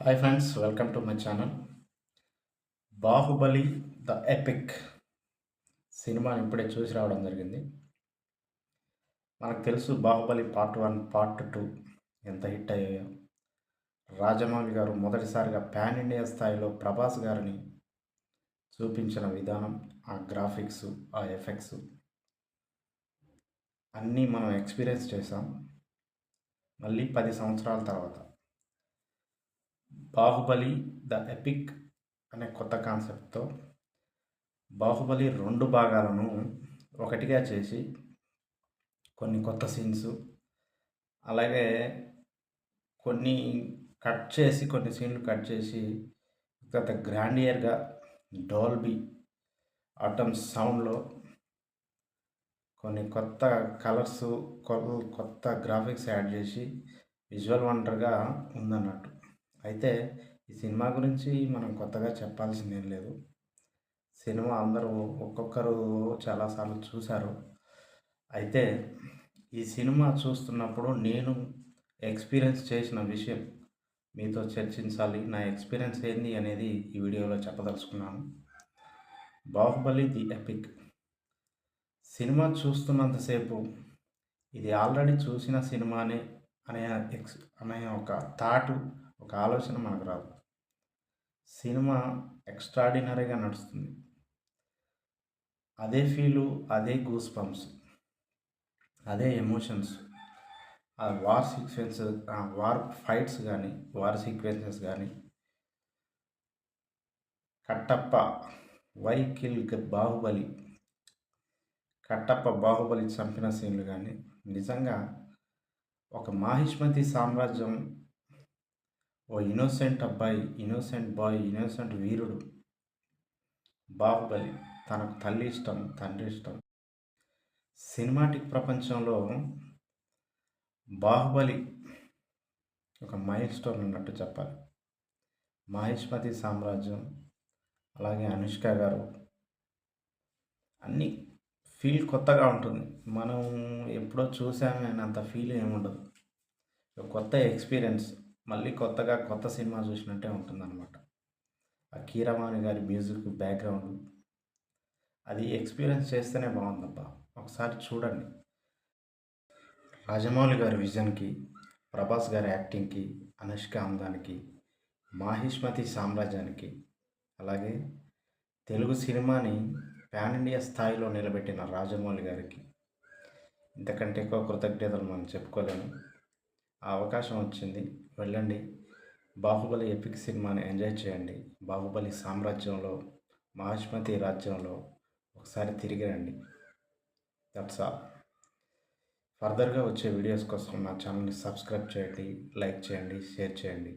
Hi friends welcome to my channel Baahubali the epic సినిమాని ఇప్పుడే చూసి రావడం జరిగింది. మనకు తెలుసు Baahubali part one part two ఎంత హిట్ అయ్యాయో. రాజమౌళి గారు మొదటిసారిగా పాన్ ఇండియా స్థాయిలో ప్రభాస్ గారిని చూపించిన విధానం ఆ గ్రాఫిక్స్ ఆ ఎఫెక్ట్స్ అన్నీ మనం ఎక్స్పీరియన్స్ చేసాం మళ్ళీ పది సంవత్సరాల తర్వాత బాహుబలి ద ఎపిక్ అనే కొత్త కాన్సెప్ట్తో బాహుబలి రెండు భాగాలను ఒకటిగా చేసి కొన్ని కొత్త సీన్స్ అలాగే కొన్ని కట్ చేసి కొన్ని సీన్లు కట్ చేసి గత గ్రాండియర్గా డోల్బీ ఆటమ్ సౌండ్లో కొన్ని కొత్త కలర్స్ కొత్త గ్రాఫిక్స్ యాడ్ చేసి విజువల్ వండర్గా ఉందన్నట్టు. అయితే ఈ సినిమా గురించి మనం కొత్తగా చెప్పాల్సింది ఏం లేదు. సినిమా అందరూ ఒక్కొక్కరు చాలాసార్లు చూశారు. అయితే ఈ సినిమా చూస్తున్నప్పుడు నేను ఎక్స్పీరియన్స్ చేసిన విషయం మీతో చర్చించాలి. నా ఎక్స్పీరియన్స్ ఏంది అనేది ఈ వీడియోలో చెప్పదలుచుకున్నాను. Baahubali the epic. సినిమా చూస్తున్నంతసేపు ఇది ఆల్రెడీ చూసిన సినిమానే అనే ఎక్స్ అనే ఒక థాటు ఒక ఆలోచన మనకు రాదు. సినిమా ఎక్స్ట్రాడినరీగా నడుస్తుంది. అదే ఫీలు అదే గూస్ పంప్స్ అదే ఎమోషన్స్ ఆ వార్ సీక్వెన్స్ వార్ ఫైట్స్ కానీ వార్ సీక్వెన్సెస్ కానీ కట్టప్ప వై కిల్ బాహుబలి కట్టప్ప బాహుబలి చంపిన సీన్లు కానీ నిజంగా ఒక మాహిష్మతి సామ్రాజ్యం ఓ ఇన్నోసెంట్ అబ్బాయి ఇన్నోసెంట్ బాయ్ ఇన్నోసెంట్ వీరుడు. బాహుబలి తనకు తల్లి ఇష్టం తండ్రి ఇష్టం. సినిమాటిక్ ప్రపంచంలో బాహుబలి ఒక మైల్ స్టోన్ ఉన్నట్టు చెప్పాలి. మహేష్మతి సామ్రాజ్యం అలాగే అనుష్క గారు అన్నీ ఫీల్ కొత్తగా ఉంటుంది. మనం ఎప్పుడో చూసామని అంత ఫీల్ ఏముండదు. కొత్త ఎక్స్పీరియన్స్. మళ్ళీ కొత్తగా కొత్త సినిమా చూసినట్టే ఉంటుందన్నమాట. ఆ కీరవాణి గారి మ్యూజిక్ బ్యాక్గ్రౌండ్. అది ఎక్స్పీరియన్స్ చేస్తేనే బాగుందబ్బా. ఒకసారి చూడండి. రాజమౌళి గారి విజన్కి ప్రభాస్ గారి యాక్టింగ్కి అనుష్క అందానికి మాహిష్మతి సామ్రాజ్యానికి అలాగే తెలుగు సినిమాని పాన్ ఇండియా స్థాయిలో నిలబెట్టిన రాజమౌళి గారికి ఇంతకంటే ఎక్కువ కృతజ్ఞతలు మనం చెప్పుకోలేము. అవకాశం వచ్చింది. వెళ్ళండి. బాహుబలి ఎపిక్ సినిమాని ఎంజాయ్ చేయండి. బాహుబలి సామ్రాజ్యంలో మహాష్మతి రాజ్యంలో ఒకసారి తిరిగి రండి. దట్స్ ఆల్ ఫర్దర్గా వచ్చే వీడియోస్ కోసం నా ఛానల్ని సబ్స్క్రైబ్ చేయండి లైక్ చేయండి షేర్ చేయండి.